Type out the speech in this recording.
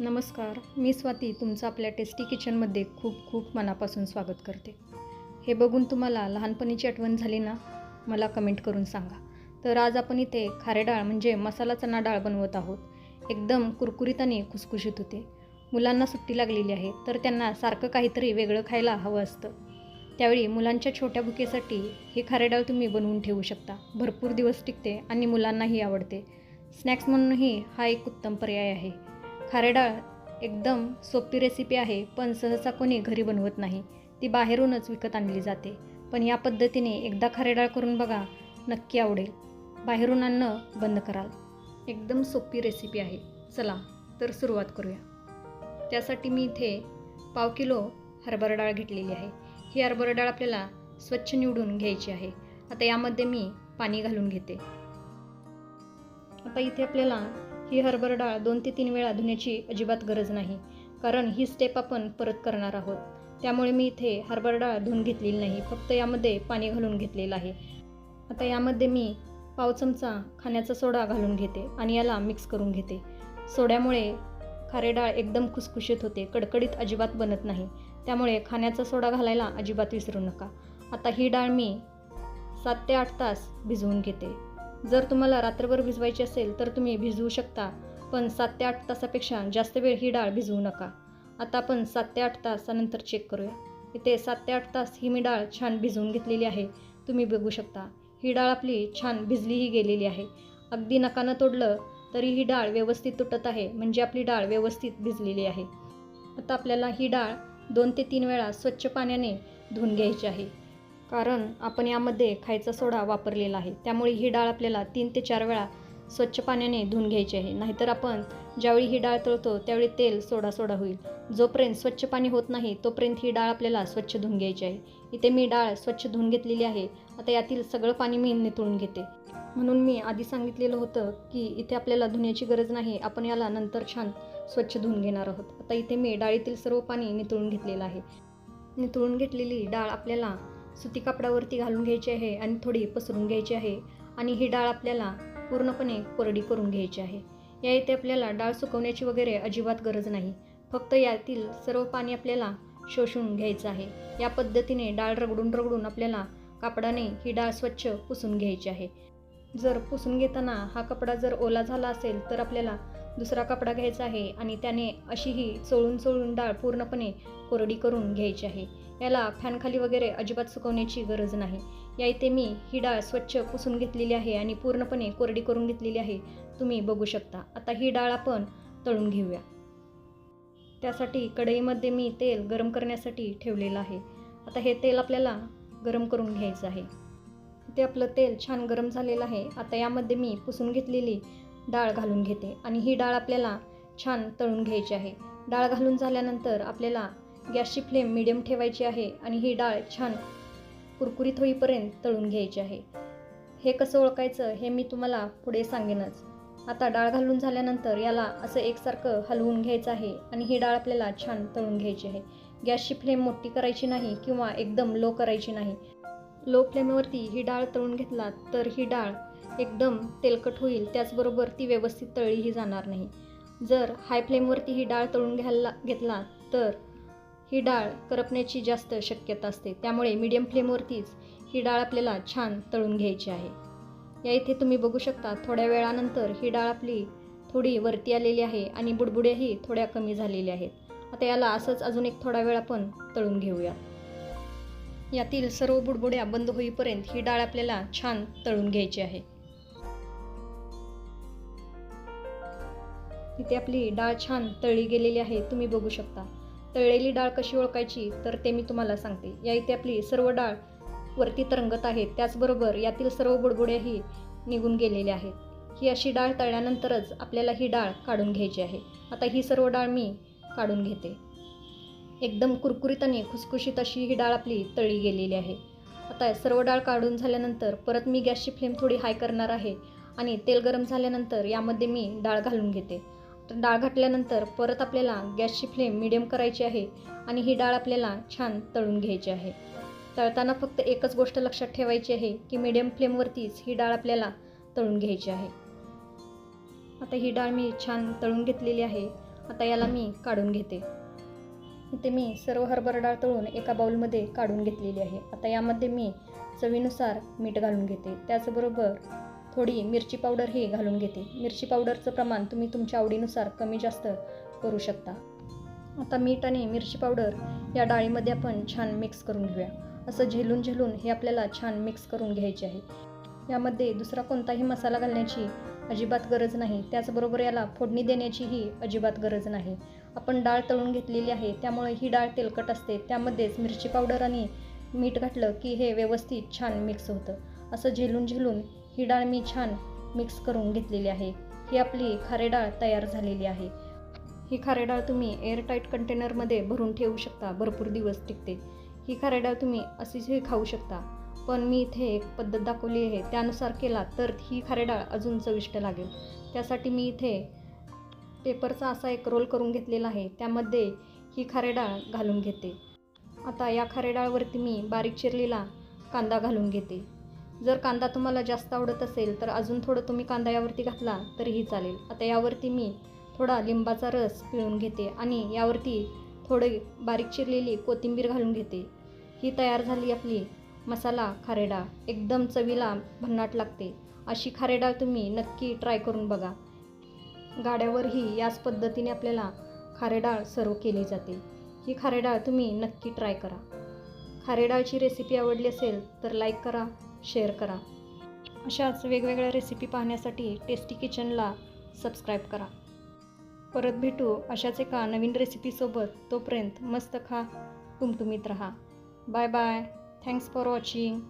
नमस्कार मी स्वाती तुमचं आपल्या टेस्टी किचनमध्ये खूप खूप मनापासून स्वागत करते. हे बघून तुम्हाला लहानपणीची आठवण झाली ना? मला कमेंट करून सांगा. तर आज आपण इथे खारे डाळ म्हणजे मसाला चणा डाळ बनवत आहोत. एकदम कुरकुरीत आणि खुसखुशीत होते. मुलांना सुट्टी लागलेली आहे तर त्यांना सारखं काहीतरी वेगळं खायला हवं असतं. त्यावेळी मुलांच्या छोट्या भुकेसाठी ही खारे डाळ तुम्ही बनवून ठेवू शकता. भरपूर दिवस टिकते आणि मुलांनाही आवडते. स्नॅक्स म्हणूनही हा एक उत्तम पर्याय आहे. खारे डाळ एकदम सोपी रेसिपी आहे पण सहसा कोणी घरी बनवत नाही. ती बाहेरूनच विकत आणली जाते. पण या पद्धतीने एकदा खारे डाळ करून बघा नक्की आवडेल. बाहेरून आणणं बंद कराल. एकदम सोपी रेसिपी आहे. चला तर सुरुवात करूया. त्यासाठी मी इथे पाव किलो हरभरा डाळ घेतलेली आहे. ही हरभरा डाळ आपल्याला स्वच्छ निवडून घ्यायची आहे. आता यामध्ये मी पाणी घालून घेते. आता इथे आपल्याला ही हरभरा डाळ दोन ते तीन वेळा धुण्याची अजिबात गरज नाही. कारण ही स्टेप आपण परत करणार आहोत. त्यामुळे मी इथे हरभरा डाळ धुवून घेतलेली नाही. फक्त यामध्ये पाणी घालून घेतलेलं आहे. आता यामध्ये मी पाव चमचा खाण्याचा सोडा घालून घेते आणि याला मिक्स करून घेते. सोड्यामुळे खारे डाळ एकदम खुसखुशीत होते. कडकडीत अजिबात बनत नाही. त्यामुळे खाण्याचा सोडा घालायला अजिबात विसरू नका. आता ही डाळ मी सात ते आठ तास भिजवून घेते. जर तुम्हाला रात्रभर भिजवायची असेल तर तुम्ही भिजवू शकता पण सात ते आठ तासापेक्षा जास्त वेळ ही डाळ भिजवू नका. आता आपण सात ते आठ तासानंतर चेक करूया. इथे सात ते आठ तास ही मी डाळ छान भिजवून घेतलेली आहे. तुम्ही बघू शकता ही डाळ आपली छान भिजलीही गेलेली आहे. अगदी नकानं तोडलं तरी ही डाळ व्यवस्थित तुटत आहे म्हणजे आपली डाळ व्यवस्थित भिजलेली आहे. आता आपल्याला ही डाळ दोन ते तीन वेळा स्वच्छ पाण्याने धुवून घ्यायची आहे. कारण आपण यामध्ये खायचा सोडा वापरलेला आहे. त्यामुळे ही डाळ आपल्याला तीन ते चार वेळा स्वच्छ पाण्याने धुवून घ्यायची आहे. नाहीतर आपण ज्यावेळी ही डाळ तळतो त्यावेळी तेल सोडा सोडा होईल. जोपर्यंत स्वच्छ पाणी होत नाही तोपर्यंत ही डाळ आपल्याला स्वच्छ धुवून घ्यायची आहे. इथे मी डाळ स्वच्छ धुवून घेतलेली आहे. आता यातील सगळं पाणी मी नितळून घेते. म्हणून मी आधी सांगितलेलं होतं की इथे आपल्याला धुण्याची गरज नाही. आपण याला नंतर छान स्वच्छ धुवून घेणार आहोत. आता इथे मी डाळीतील सर्व पाणी नितळून घेतलेलं आहे. नितळून घेतलेली डाळ आपल्याला सुती कापडावरती घालून घ्यायची आहे आणि थोडी पसरून घ्यायची आहे आणि ही डाळ आपल्याला पूर्णपणे कोरडी करून घ्यायची आहे. या इथे आपल्याला डाळ सुकवण्याची वगैरे अजिबात गरज नाही. फक्त यातील सर्व पाणी आपल्याला शोषून घ्यायचं आहे. या पद्धतीने डाळ रगडून रगडून आपल्याला कापडाने ही डाळ स्वच्छ पुसून घ्यायची आहे. जर पुसून घेताना हा कपडा जर ओला झाला असेल तर आपल्याला दुसरा कपडा घ्यायचा आहे आणि त्याने अशीही चोळून चोळून डाळ पूर्णपणे कोरडी करून घ्यायची आहे. याला फॅनखाली वगैरे अजिबात सुकवण्याची गरज नाही. या इथे मी ही डाळ स्वच्छ पुसून घेतलेली आहे आणि पूर्णपणे कोरडी करून घेतलेली आहे. तुम्ही बघू शकता. आता ही डाळ आपण तळून घेऊया. त्यासाठी कढईमध्ये मी तेल गरम करण्यासाठी ठेवलेलं आहे. आता हे तेल आपल्याला गरम करून घ्यायचं आहे. ते आपलं तेल छान गरम झालेलं आहे. आता यामध्ये मी पुसून घेतलेली डाळ घालून घेते आणि ही डाळ आपल्याला छान तळून घ्यायची आहे. डाळ घालून झाल्यानंतर आपल्याला गॅसची फ्लेम मिडियम ठेवायची आहे आणि ही डाळ छान कुरकुरीत होईपर्यंत तळून घ्यायची आहे. हे कसं ओळखायचं हे मी तुम्हाला पुढे सांगेनच. आता डाळ घालून झाल्यानंतर याला असं एकसारखं हलवून घ्यायचं आहे आणि ही डाळ आपल्याला छान तळून घ्यायची आहे. गॅसची फ्लेम मोठी करायची नाही किंवा एकदम लो करायची नाही. लो फ्लेमवरती ही डाळ तळून घेतला तर ही डाळ एकदम तेलकट होईल त्याचबरोबर ती व्यवस्थित तळलीही जाणार नाही. जर हाय फ्लेमवरती ही डाळ तळून घ्यायला घेतला तर ही डाळ करपण्याची जास्त शक्यता असते. त्यामुळे मीडियम फ्लेमवरतीच ही डाळ आपल्याला छान तळून घ्यायची आहे. या इथे तुम्ही बघू शकता थोड्या वेळानंतर ही डाळ आपली थोडी वरती आलेली आहे आणि बुडबुड्याही थोड्या कमी झालेल्या आहेत. आता याला असंच अजून एक थोडा वेळ आपण तळून घेऊया. यातील सर्व बुडबुड्या बंद होईपर्यंत ही डाळ आपल्याला छान तळून घ्यायची आहे. इथे आपली डाळ छान तळली गेलेली आहे तुम्ही बघू शकता. तळलेली डाळ कशी ओळखायची तर ते मी तुम्हाला सांगते. या इथे आपली सर्व डाळ वरती तरंगत आहेत. त्याचबरोबर यातील सर्व बुडबुड्याही निघून गेलेल्या आहेत. ही अशी डाळ तळल्यानंतरच आपल्याला ही डाळ काढून घ्यायची आहे. आता ही सर्व डाळ मी काढून घेते. एकदम कुरकुरीत आणि खुसखुशीत अशी ही डाळ आपली तळी गेलेली आहे. आता सर्व डाळ काढून झाल्यानंतर परत मी गॅसची फ्लेम थोडी हाय करणार आहे आणि तेल गरम झाल्यानंतर यामध्ये मी डाळ घालून घेते. तर डाळ घातल्यानंतर परत आपल्याला गॅसची फ्लेम मिडियम करायची आहे आणि ही डाळ आपल्याला छान तळून घ्यायची आहे. तळताना फक्त एकच गोष्ट लक्षात ठेवायची आहे की मिडियम फ्लेमवरतीच ही डाळ आपल्याला तळून घ्यायची आहे. आता ही डाळ मी छान तळून घेतलेली आहे. आता याला मी काढून घेते. इथे मी सर्व हरभरा डाळ तळून एका बाउलमध्ये काढून घेतलेली आहे. आता यामध्ये मी चवीनुसार मीठ घालून घेते. त्याचबरोबर थोडी मिरची पावडरही घालून घेते. मिरची पावडरचं प्रमाण तुम्ही तुमच्या आवडीनुसार कमी जास्त करू शकता. आता मीठ आणि मिरची पावडर या डाळीमध्ये आपण छान मिक्स करून घेऊया. असं झेलून झेलून हे आपल्याला छान मिक्स करून घ्यायचे आहे. यामध्ये दुसरा कोणताही मसाला घालण्याची अजिबात गरज नाही. त्याचबरोबर याला फोडणी देण्याचीही अजिबात गरज नाही. आपण डाळ तळून घेतलेली आहे त्यामुळे ही डाळ तेलकट असते. त्यामध्येच मिरची पावडर आणि मीठ घातलं की हे व्यवस्थित छान मिक्स होतं. असं झेलून झेलून ही डाळ मी छान मिक्स करून घेतलेली आहे. ही आपली खारे डाळ तयार झालेली आहे. ही खारे डाळ तुम्ही एअरटाईट कंटेनरमध्ये भरून ठेवू शकता. भरपूर दिवस टिकते. ही खारे डाळ तुम्ही अशीचही खाऊ शकता. पण मी इथे एक पद्धत दाखवली आहे. त्यानुसार केला तर ही खारे डाळ अजून चविष्ट लागेल. त्यासाठी मी इथे पेपरचा असा एक रोल करून घेतलेला आहे. त्यामध्ये ही खारे डाळ घालून घेते. आता या खारे डाळवरती मी बारीक चिरलेला कांदा घालून घेते. जर कांदा तुम्हाला जास्त आवडत असेल तर अजून थोडं तुम्ही कांदा यावरती घातला तरीही चालेल. आता यावरती मी थोडा लिंबाचा रस पिळून घेते आणि यावरती थोडे बारीक चिरलेली कोथिंबीर घालून घेते. ही तयार झाली आपली मसाला खारे डाळ एकदम चवीला भन्नाट लागते. अशी खारे डाळ तुम्ही नक्की ट्राय करून बघा. गाड्यावरही याच पद्धतीने आपल्याला खारे डाळ सर्व केली जाते. ही खारे डाळ तुम्ही नक्की ट्राय करा. खारे डाळची रेसिपी आवडली असेल तर लाईक करा. शेअर करा. अशाच वेगवेगळ्या रेसिपी पाहण्यासाठी टेस्टी किचनला सबस्क्राईब करा. परत भेटू अशाच एका नवीन रेसिपीसोबत तोपर्यंत मस्त खा तुमतुमीत राहा. Bye bye thanks for watching